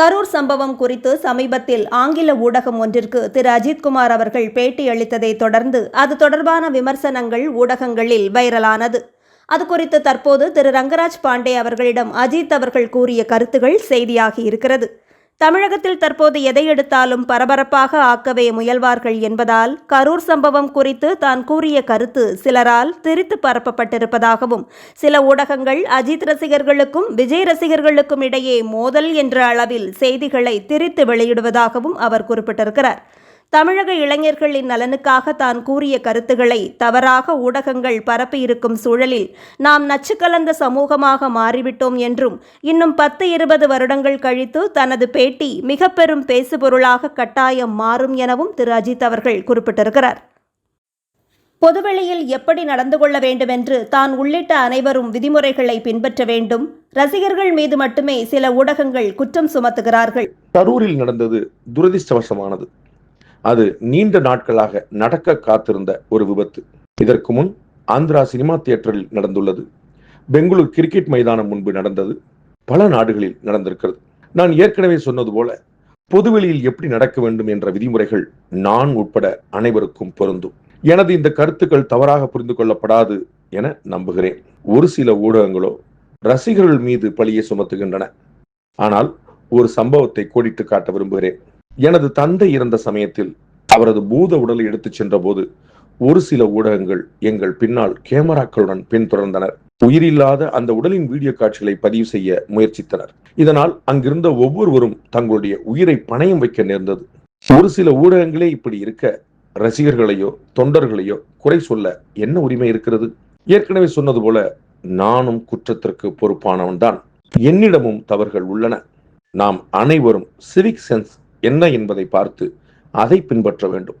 கரூர் சம்பவம் குறித்து சமீபத்தில் ஆங்கில ஊடகம் ஒன்றிற்கு திரு. அஜித்குமார் அவர்கள் பேட்டியளித்ததை தொடர்ந்து அது தொடர்பான விமர்சனங்கள் ஊடகங்களில் வைரலானது. அது குறித்து தற்போது திரு. ரங்கராஜ் பாண்டே அவர்களிடம் அஜித் அவர்கள் கூறிய கருத்துகள் செய்தியாகி இருக்கிறது. தமிழகத்தில் தற்போது எதை எடுத்தாலும் பரபரப்பாக ஆக்கவே முயல்வார்கள் என்பதால் கரூர் சம்பவம் குறித்து தான் கூறிய கருத்து சிலரால் திரித்து பரப்பப்பட்டிருப்பதாகவும் சில ஊடகங்கள் அஜித் ரசிகர்களுக்கும் விஜய் ரசிகர்களுக்கும் இடையே மோதல் என்ற அளவில் செய்திகளை திரித்து வெளியிடுவதாகவும் அவர் குறிப்பிட்டிருக்கிறார். தமிழக இளைஞர்களின் நலனுக்காக தான் கூறிய கருத்துக்களை தவறாக ஊடகங்கள் பரப்பியிருக்கும் சூழலில் நாம் நச்சு கலந்த சமூகமாக மாறிவிட்டோம் என்றும் இன்னும் பத்து இருபது வருடங்கள் கழித்து தனது பேட்டி மிக பெரும் பேசுபொருளாக கட்டாயம் மாறும் எனவும் திரு. அஜித் அவர்கள் குறிப்பிட்டிருக்கிறார். பொதுவெளியில் எப்படி நடந்து கொள்ள வேண்டுமென்று தான் உள்ளிட்ட அனைவரும் விதிமுறைகளை பின்பற்ற வேண்டும். ரசிகர்கள் மீது மட்டுமே சில ஊடகங்கள் குற்றம் சுமத்துகிறார்கள். கரூரில் நடந்தது துரதிருஷ்டவசமானது. அது நீண்ட நாட்களாக நடக்க காத்திருந்த ஒரு விபத்து. இதற்கு முன் ஆந்திரா சினிமா தியேட்டரில் நடந்துள்ளது. பெங்களூர் கிரிக்கெட் மைதானம் முன்பு நடந்தது. பல நாடுகளில் நடந்திருக்கிறது. நான் ஏற்கனவே சொன்னது போல பொதுவெளியில் எப்படி நடக்க வேண்டும் என்ற விதிமுறைகள் நான் உட்பட அனைவருக்கும் பொருந்தும். எனது இந்த கருத்துக்கள் தவறாக புரிந்து கொள்ளப்படாது என நம்புகிறேன். ஒரு சில ஊடகங்களோ ரசிகர்கள் மீது பழியை சுமத்துகின்றன. ஆனால் ஒரு சம்பவத்தை கோடிட்டு காட்ட விரும்புகிறேன். எனது தந்தை இறந்த சமயத்தில் அவரது பூத உடலை எடுத்துச் சென்ற போது ஒரு சில ஊடகங்கள் எங்கள் பின்னால் கேமராக்களுடன் பின்தொடர்ந்தனர் உயிரில்லாத அந்த உடலின் வீடியோ காட்சிகளை பதிவு செய்ய முயற்சித்தனர். இதனால் அங்கிருந்த ஒவ்வொருவரும் தங்களுடைய உயிரை பணயம் வைக்க நேர்ந்தது. ஒரு சில ஊடகங்களே இப்படி இருக்க ரசிகர்களையோ தொண்டர்களையோ குறை சொல்ல என்ன உரிமை இருக்கிறது? ஏற்கனவே சொன்னது போல நானும் குற்றத்திற்கு பொறுப்பானவன் தான் என்னிடமும் தவறுகள் உள்ளன. நாம் அனைவரும் சிவிக் சென்ஸ் என்ன என்பதை பார்த்து அதை பின்பற்ற வேண்டும்.